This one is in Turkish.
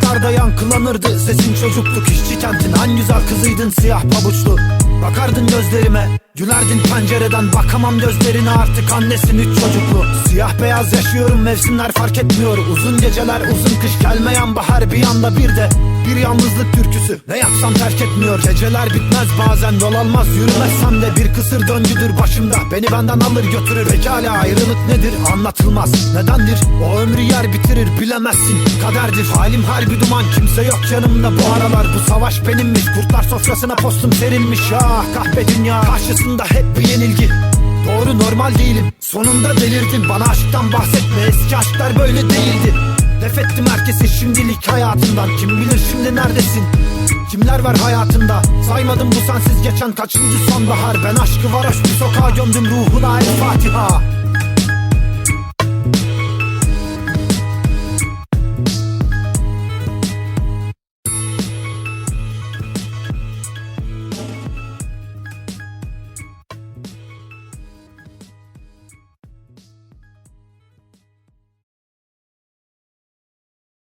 Sokaklarda yankılanırdı sesin çocukluk işçi kentin En güzel kızıydın siyah pabuçlu. Bakardın gözlerime Gülerdin pencereden. Bakamam gözlerine artık annesin üç çocuklu. Siyah beyaz yaşıyorum mevsimler fark etmiyor. Uzun geceler uzun kış gelmeyen bahar bir anda bir de Bir yalnızlık türküsü. Ne yapsam terk etmiyor. Geceler bitmez bazen yol almaz. Yürümezsem de Bir kısır döngüdür başımda. Beni benden alır götürür. Pekala ayrılık nedir? Anlatılmaz. Nedendir? O ömrü yer bitirir bilemezsin. Kaderdir. Halim harbi duman. Kimse yok yanımda bu aralar. Bu savaş benimmiş. Kurtlar sofrasına postum serilmiş. Ah kahpe dünya. Karşısında hep bir yenilgi. Doğru normal değilim. Sonunda delirdim. Bana aşktan bahsetme. Eski aşklar böyle değildi Def ettim herkesi şimdilik hayatından. Kim bilir şimdi neredesin? Kimler var hayatında? Saymadım bu sensiz geçen kaçıncı sonbahar? Ben aşkı varoş bir sokağa gömdüm ruhuna el Fatiha